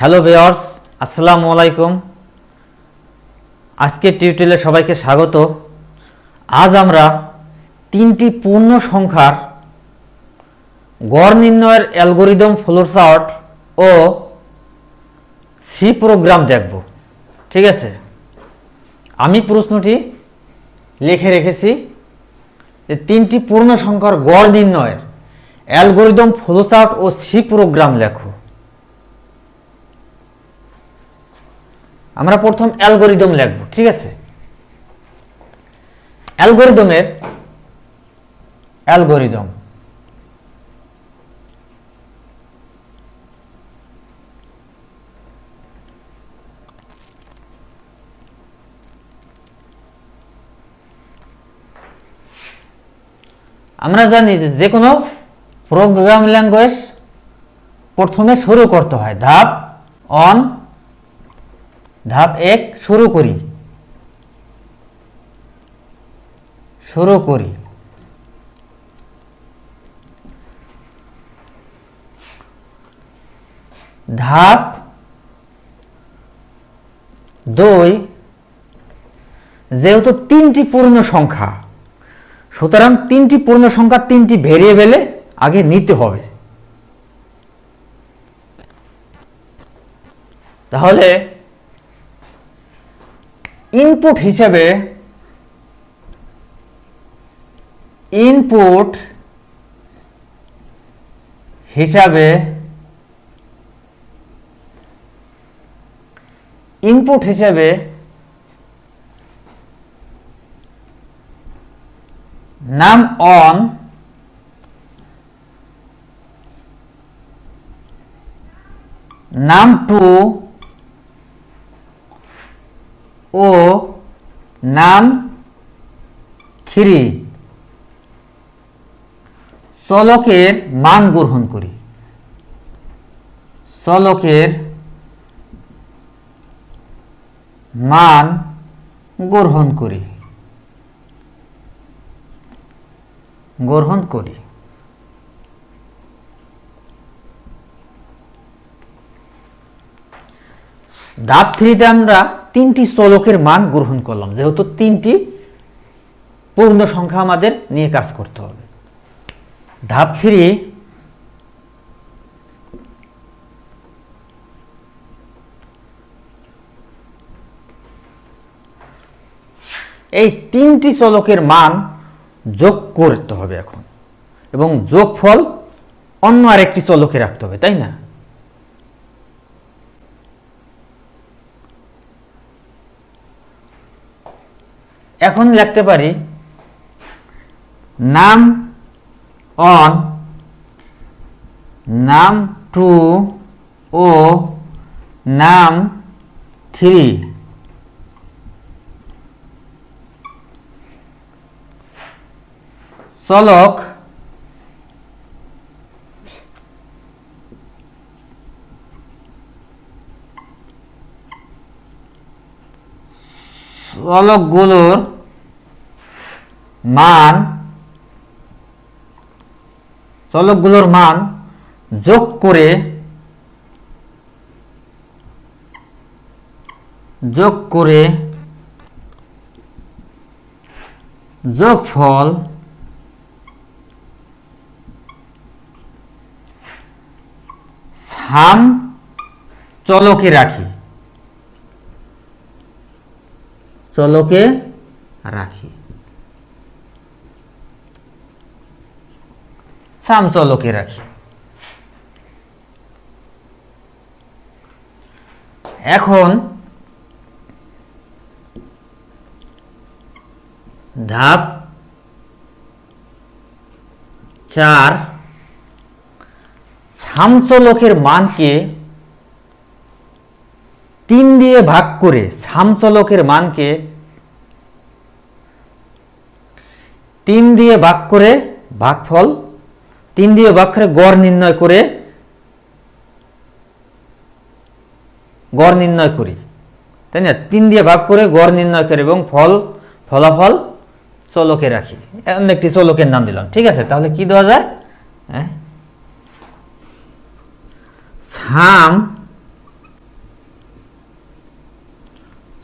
Hello Beers আসসালামু আলাইকুম। আজকের টিউটোরিয়ালে সবাইকে স্বাগত। আজ আমরা তিনটি পূর্ণ সংখ্যার গড় নির্ণয়ের অ্যালগোরিদম, ফ্লোর ও সি প্রোগ্রাম দেখব। ঠিক আছে? আমি প্রশ্নটি লিখে রেখেছি যে তিনটি পূর্ণ সংখ্যার গড় নির্ণয়ের অ্যালগোরিদম ফ্লোচার্ট ও সি প্রোগ্রাম লেখো। আমরা প্রথম অ্যালগোরিদম লিখব, ঠিক আছে? অ্যালগোরিদমের অ্যালগোরিদম। আমরা জানি যে যে কোনো প্রোগ্রাম ল্যাঙ্গুয়েজ প্রথমে শুরু করতে হয়। ধাপ অন ধাপ এক, শুরু করি। শুরু করি। ধাপ দুই, যেহেতু তিনটি পূর্ণ সংখ্যা, সুতরাং তিনটি পূর্ণ সংখ্যা তিনটি ভেরিয়েবলে আগে নিতে হবে। তাহলে ইনপুট হিসেবে ইনপুট হিসাবে ইনপুট হিসেবে নাম অন নাম টু ও নাম থ্রি। চলকের মান গ্রহণ করি। চলকের মান গ্রহণ করি। গ্রহণ করি। ধাপ থ্রিতে আমরা তিনটি চলকের মান গ্রহণ করলাম। যেহেতু তিনটি পূর্ণ সংখ্যা আমাদের নিয়ে কাজ করতে হবে। ধাপ থ্রি, এই তিনটি চলকের মান যোগ করতে হবে এখন। এবং যোগফল অন্য আরেকটি চলকে রাখতে হবে, তাই না? এখন লিখতে পারি নাম অন নাম টু ও নাম থ্রি। চলক চলকগুলোর মান চলকগুলোর মান যোগ করে যোগ করে যোগফল সাম চলকে রাখি। চলকে রাখি। সাম চলকে রাখি। এখন ধাপ চার সামচলকের মানকে তিন দিয়ে ভাগ করে সামচলকের মানকে তিন দিয়ে ভাগ করে ভাগফল, তিন দিয়ে ভাগ করে গড় নির্ণয় করে গড় নির্ণয় করি। তাই না? তিন দিয়ে ভাগ করে গড় নির্ণয় করে এবং ফল, ফলাফল চলকে রাখি। এমন একটি চলকের নাম দিলাম। ঠিক আছে? তাহলে কি দেওয়া যায়? হ্যাঁ? সাম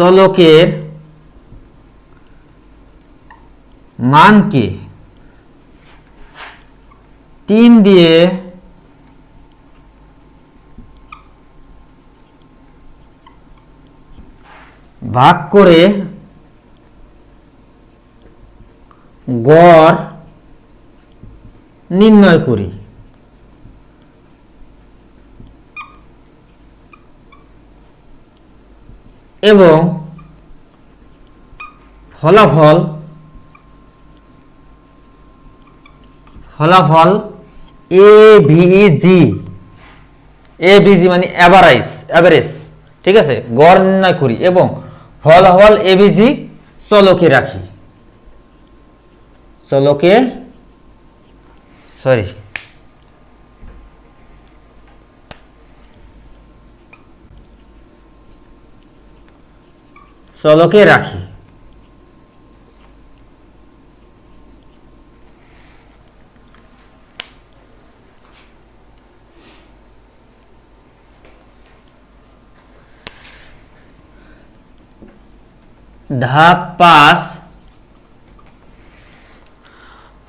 চলকের মানকে তিন দিয়ে ভাগ করে গড় নির্ণয় করি। এবং ফলাফল ফলাফল এ ভিজি এ ভিজি মানে অ্যাভারেজ অ্যাভারেজ ঠিক আছে? গড় নির্ণয় করি এবং ফলাফল এ ভিজি চলকে রাখি। চলকে সরি চলকে রাখি ধাপ পাঁচ।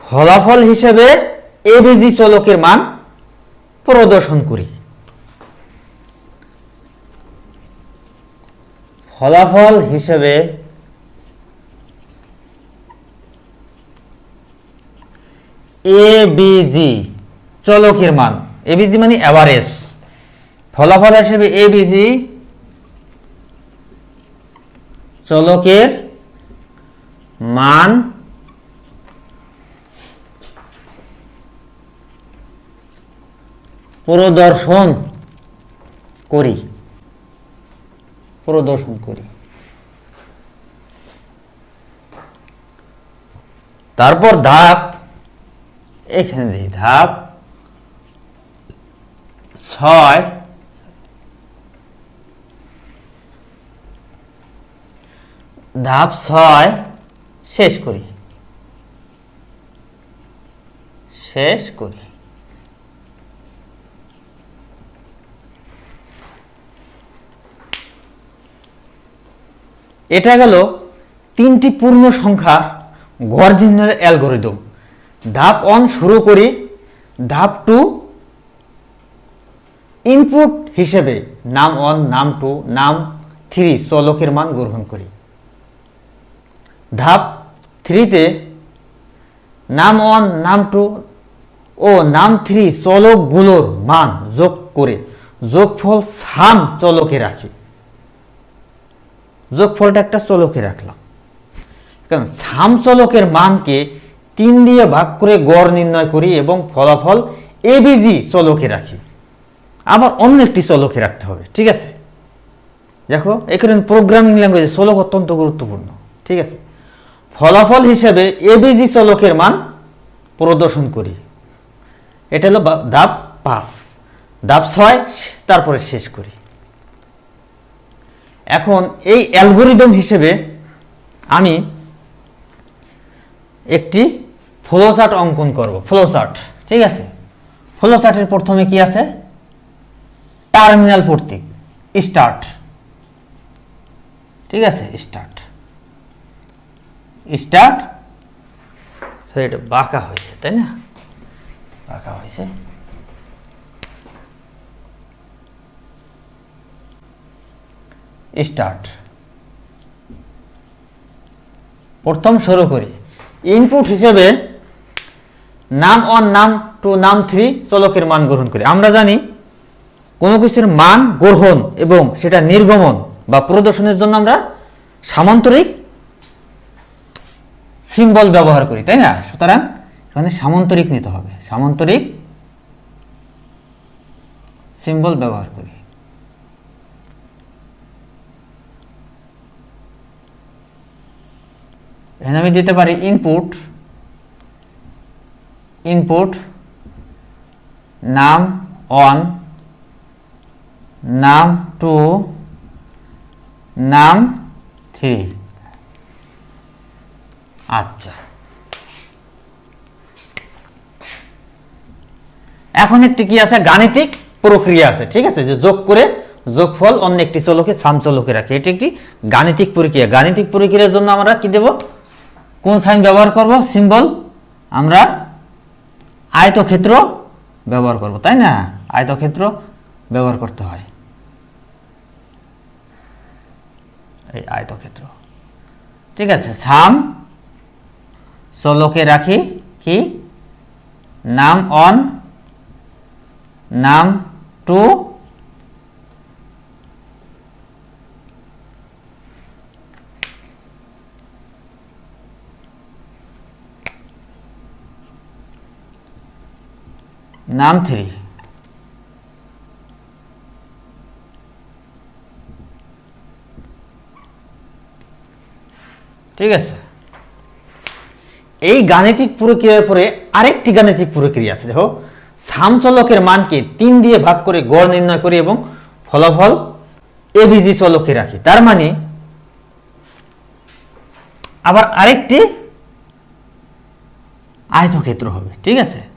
ফলাফল হিসেবে এবিজি চলকের মান প্রদর্শন করি। ফলাফল হিসেবে এবিজি চলকের মান। এবিজি মানে অ্যাভারেজ ফলাফল হিসেবে এবিজি চলকের মান প্রদর্শন করি। প্রদর্শন করি। তারপর ধাপ এখানে দিই ধাপ ছয় ধাপ ছয় শেষ করি। শেষ করি। এটা গেল তিনটি পূর্ণ সংখ্যার গড় নির্ণয়ের অ্যালগোরিদম। ধাপ ওয়ান শুরু করি, ধাপ টু ইনপুট হিসেবে নাম ওয়ান নাম টু নাম থ্রি চলকের মান গ্রহণ করি। ধাপ থ্রিতে নাম ওয়ান নাম টু ও নাম থ্রি চলকগুলোর মান যোগ করে যোগফল সাম চলকে রাখি। যোগফলটা একটা চলকে রাখলাম। কারণ সাম চলকের মানকে তিন দিয়ে ভাগ করে গড় নির্ণয় করি এবং ফলাফল এবিজি চলকে রাখি। আবার অন্য একটি চলকে রাখতে হবে, ঠিক আছে? দেখো, এখানে প্রোগ্রামিং ল্যাঙ্গুয়েজে চলক অত্যন্ত গুরুত্বপূর্ণ, ঠিক আছে? ফলাফল হিসেবে এবিজি চলকের মান প্রদর্শন করি। এটা হলো ধাপ পাঁচ। ধাপ ছয়, তারপরে শেষ করি। এখন এই অ্যালগোরিদম হিসেবে আমি একটি ফ্লোচার্ট অঙ্কন করব, ফ্লোচার্ট, ঠিক আছে? ফ্লোচার্টের প্রথমে কি আছে? টার্মিনাল প্রতীক, স্টার্ট, ঠিক আছে? স্টার্ট স্টার্ট এটা বাঁকা হয়েছে, তাই না? বাঁকা হয়েছে। স্টার্ট প্রথম শুরু করি। ইনপুট হিসেবে নাম ওয়ান নাম টু নাম থ্রি চলকের মান গ্রহণ করি। আমরা জানি কোনো কিছুর মান গ্রহণ এবং সেটা নির্গমন বা প্রদর্শনের জন্য আমরা সামান্তরিক সিম্বল ব্যবহার করি, তাই না? সুতরাং এখানে সামান্তরিক নিতে হবে। সামান্তরিক সিম্বল ব্যবহার করি। এখানে আমি দিতে পারি input input num one num two num three আচ্ছা। এখন একটি কি আছে? গাণিতিক প্রক্রিয়া আছে, ঠিক আছে? যে যোগ করে যোগফল অন্য একটি চলকে সাম চলকে রাখি। এটি একটি গাণিতিক প্রক্রিয়া। গাণিতিক প্রক্রিয়ার জন্য আমরা কি দেব? কোন সাইন ব্যবহার করব? সিম্বল আমরা আয়তক্ষেত্র ব্যবহার করব, তাই না? আয়তক্ষেত্র ব্যবহার করতে হয়। এই আয়তক্ষেত্র। ঠিক আছে, সাম চলকে রাখি, কি? নাম one, num two num three. ঠিক আছে। এই গাণিতিক প্রক্রিয়ার পরে আরেকটি গাণিতিক প্রক্রিয়া আছে। দেখো সামচলকের মানকে তিন দিয়ে ভাগ করে গড় নির্ণয় করি এবং ফলাফল এবিজি চলকে রাখি। তার মানে আবার আরেকটি আয়তক্ষেত্র হবে। ঠিক আছে?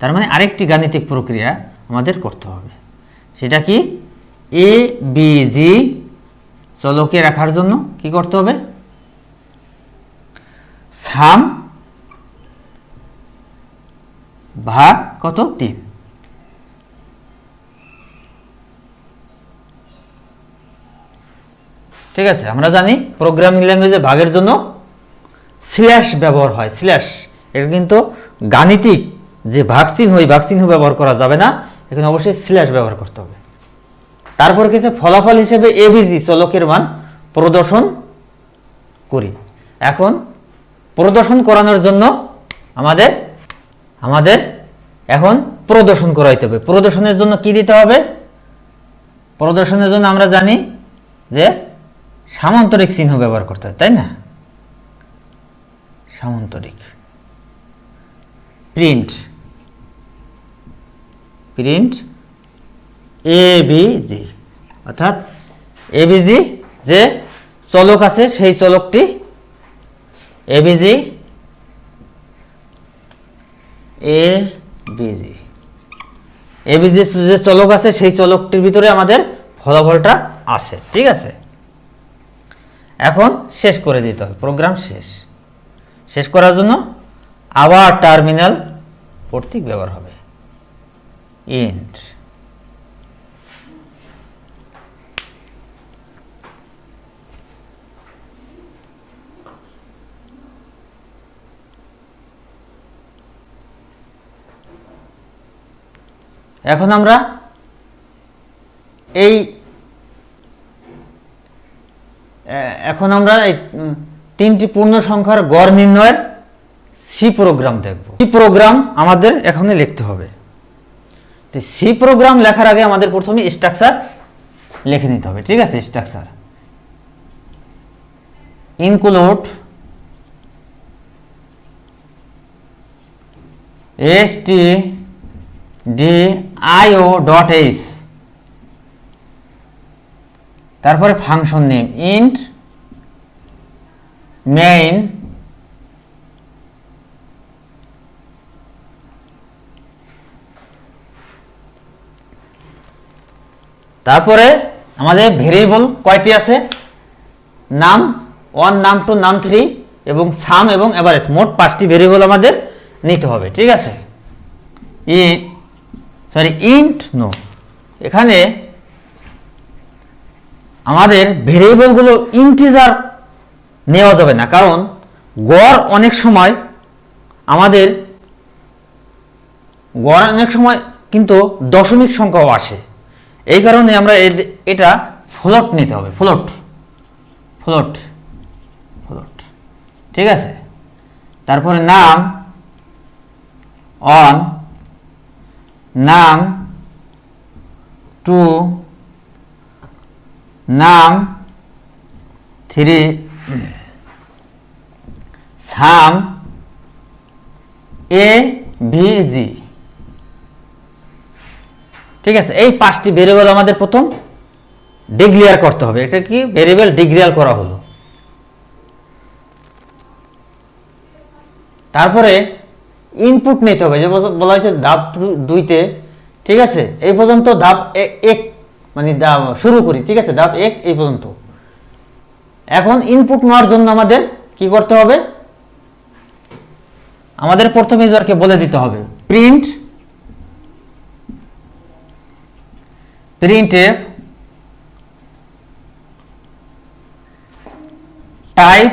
তার মানে আরেকটি গাণিতিক প্রক্রিয়া আমাদের করতে হবে। সেটা কি? এ বি জি চলকে রাখার জন্য কি করতে হবে? সাম ভাগ কত? তিন। ঠিক আছে, আমরা জানি প্রোগ্রামিং ল্যাঙ্গুয়েজে ভাগের জন্য স্ল্যাশ ব্যবহার হয়। স্ল্যাশ এটা কিন্তু গাণিতিক যে চিহ্ন ওই ভাগ ব্যবহার করা যাবে না, এখানে অবশ্যই স্ল্যাশ ব্যবহার করতে হবে। তারপর কিছু ফলাফল হিসেবে এবিজি চলকের মান প্রদর্শন করি। এখন প্রদর্শন করানোর জন্য আমাদের আমাদের এখন প্রদর্শন করাইতে হবে। প্রদর্শনের জন্য কি দিতে হবে? প্রদর্শনের জন্য আমরা জানি যে সামান্তরিক চিহ্ন ব্যবহার করতে হয় তাই না? সামান্তরিক। প্রিন্ট। প্রিন্ট এ জি অর্থাৎ এ জি যে চলক আছে, সেই চলকটি এ জি এ যে চলক আছে, সেই চলকটির ভিতরে আমাদের ফলাফলটা আছে, ঠিক আছে? এখন শেষ করে দিতে হবে, প্রোগ্রাম শেষ। শেষ করার জন্য আবার টার্মিনাল কর্তৃক ব্যবহার হবে। ইন্ট এখন আমরা এই এখন আমরা এই তিনটি পূর্ণ সংখ্যার গড় নির্ণয়ের সি প্রোগ্রাম দেখব। সি প্রোগ্রাম আমাদের এখানে লিখতে হবে। তো সি প্রোগ্রাম লেখার আগে আমাদের প্রথমে স্ট্রাকচার লিখে নিতে হবে, ঠিক আছে? Structure include S T D I O dot H তারপরে ফাংশন নেম ইন্ট মেইন তারপরে আমাদের ভেরিয়েবল কয়টি আছে? নাম ওয়ান নাম টু নাম থ্রি এবং সাম এবং এভারেজ মোট পাঁচটি ভেরিয়েবল আমাদের নিতে হবে, ঠিক আছে? ই সরি ইন্ট নো এখানে আমাদের ভেরিয়েবলগুলো ইন্টিজার নেওয়া যাবে না, কারণ গড় অনেক সময় আমাদের, গড় অনেক সময় কিন্তু দশমিক সংখ্যাও আসে। এই কারণে আমরা এটা ফ্লোট নিতে হবে ফ্লোট ফ্লোট ফ্লোট ঠিক আছে? তারপরে নাম one num two num three some A V জি ঠিক আছে? এই পাঁচটি ভেরিয়েবল আমাদের প্রথম ডিক্লিয়ার করতে হবে। এটা কি? ভেরিয়েবল ডিক্লিয়ার করা হলো। তারপরে ইনপুট নিতে হবে। যে বলা হয়েছে ধাপ দুইতে, ঠিক আছে? এই পর্যন্ত ধাপ এক মানে শুরু করি, ঠিক আছে? ধাপ এক, এই পর্যন্ত। এখন ইনপুট নেওয়ার জন্য আমাদের কি করতে হবে? আমাদের প্রথমে ইউজারকে বলে দিতে হবে print F type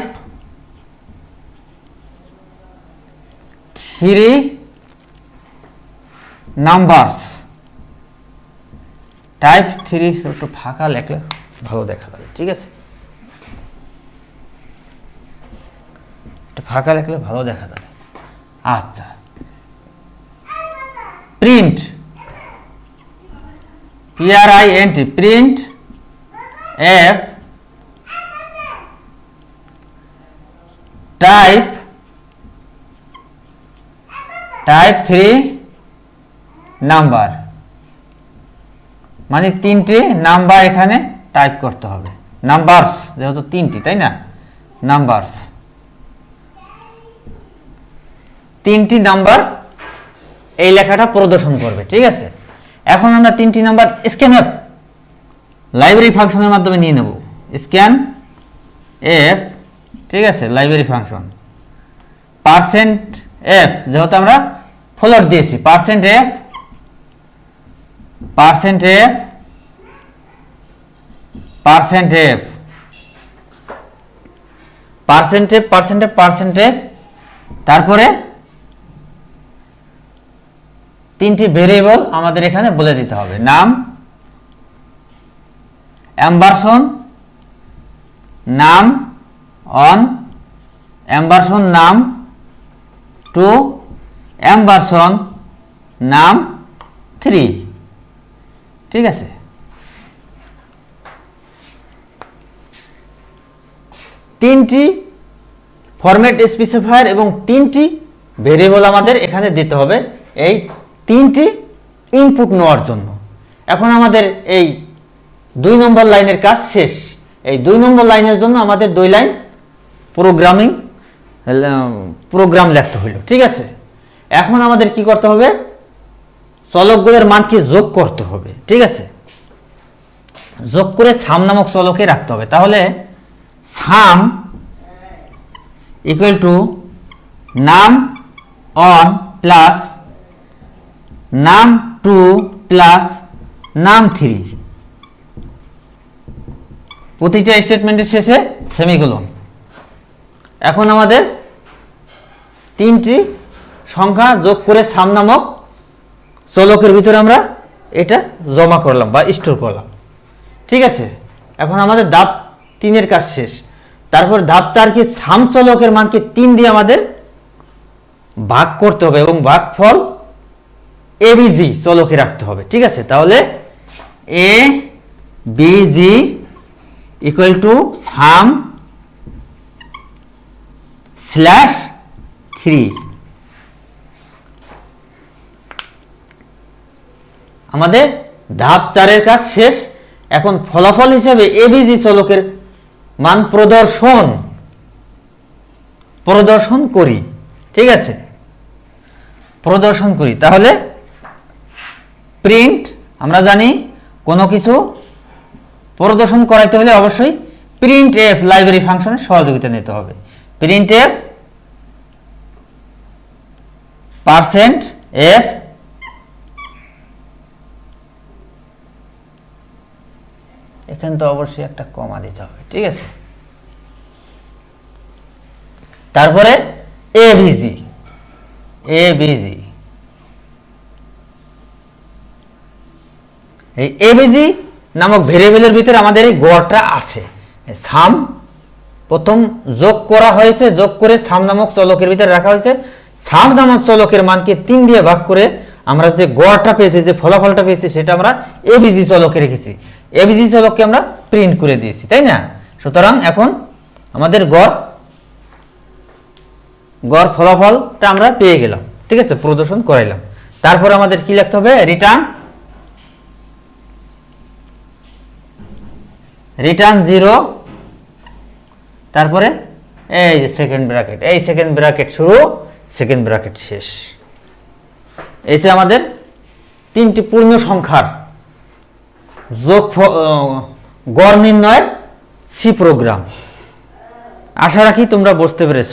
three numbers type three একটু ফাঁকা লেখলে ভালো দেখা যাবে, ঠিক আছে? একটু ফাঁকা লেখলে ভালো দেখা যাবে। আচ্ছা। Print T print F type type three number মানে তিনটি নাম্বার এখানে টাইপ করতে হবে। নাম্বারস যেহেতু তিনটি, তাই না? নাম্বারস তিনটি নাম্বার এই লেখাটা প্রদর্শন করবে, ঠিক আছে? এখন আমরা তিনটি নাম্বার স্ক্যান অ্যাপ লাইব্রেরি ফাংশনের মাধ্যমে নিয়ে নেব। স্ক্যান এফ ঠিক আছে লাইব্রেরি ফাংশন পার্সেন্ট এফ যেহেতু আমরা ফলোর দিয়েছি percent F percent F percent F percent F percent F percent F তারপরে তিনটি ভেরিয়েবল আমাদের এখানে বলে দিতে হবে। নাম অ্যাম্বারসন নাম অন অ্যাম্বারসন নাম টু অ্যাম্বারসন নাম থ্রি ঠিক আছে? তিনটি ফরম্যাট স্পেসিফায়ার এবং তিনটি ভেরিয়েবল আমাদের এখানে দিতে হবে। এই তিনটি ইনপুট নেওয়ার জন্য। এখন আমাদের এই দুই নম্বর লাইনের কাজ শেষ। এই দুই নম্বর লাইনের জন্য আমাদের দুই লাইন প্রোগ্রামিং প্রোগ্রাম লিখতে হইল, ঠিক আছে? এখন আমাদের কি করতে হবে? চলকগুলোর মানকে যোগ করতে হবে, ঠিক আছে? যোগ করে সাম নামক চলকে রাখতে হবে। তাহলে sum equal to num one plus num two plus num three. প্রতিটা স্টেটমেন্টের শেষে সেমিকোলন এখন আমাদের তিনটি সংখ্যা যোগ করে সাম নামক চলকের ভিতরে আমরা এটা জমা করলাম বা স্টোর করলাম। ঠিক আছে? এখন আমাদের ধাপ তিনের কাজ শেষ। তারপর ধাপ চারকে সাম চলকের মানকে তিন দিয়ে আমাদের ভাগ করতে হবে এবং ভাগফল এবিজি চলকে রাখতে হবে, ঠিক আছে? তাহলে A B G equal to sum slash three আমাদের ধাপ চারের কাজ শেষ। এখন ফলাফল হিসেবে এবিজি চলকের মান প্রদর্শন প্রদর্শন করি, ঠিক আছে? প্রদর্শন করি। তাহলে প্রিন্ট, আমরা জানি কোনো কিছু প্রদর্শন করাইতে হলে অবশ্যই প্রিন্ট এফ লাইব্রেরি ফাংশনের সহযোগিতা নিতে হবে। প্রিন্ট এফ পার্সেন্ট এফ এখানে তো অবশ্যই একটা কমা দিতে হবে, ঠিক আছে? তারপরে A V G A V G এই এবিজি নামক ভেরিয়েবলের ভিতরে আমাদের এই গড়টা আছে। সাম, প্রথম যোগ করা হয়েছে, যোগ করে সাম নামক চলকের ভিতরে রাখা হয়েছে। সাম নামক চলকের মানকে তিন দিয়ে ভাগ করে আমরা যে গড়টা পেয়েছি, যে ফলাফলটা পেয়েছি, সেটা আমরা এবিজি চলকে রেখেছি। এবিজি চলককে আমরা প্রিন্ট করে দিয়েছি, তাই না? সুতরাং এখন আমাদের গড় গড় ফলাফলটা আমরা পেয়ে গেলাম। ঠিক আছে, প্রদর্শন করাইলাম। তারপর আমাদের কি লিখতে হবে? রিটার্ন রিটার্ন জিরো তারপরে এই যে সেকেন্ড ব্র্যাকেট এই সেকেন্ড ব্র্যাকেট শুরু সেকেন্ড ব্র্যাকেট শেষ। এসে আমাদের তিনটি পূর্ণ সংখ্যার যোগ গড় নির্ণয়ের সি প্রোগ্রাম আশা রাখি তোমরা বুঝতে পেরেছ।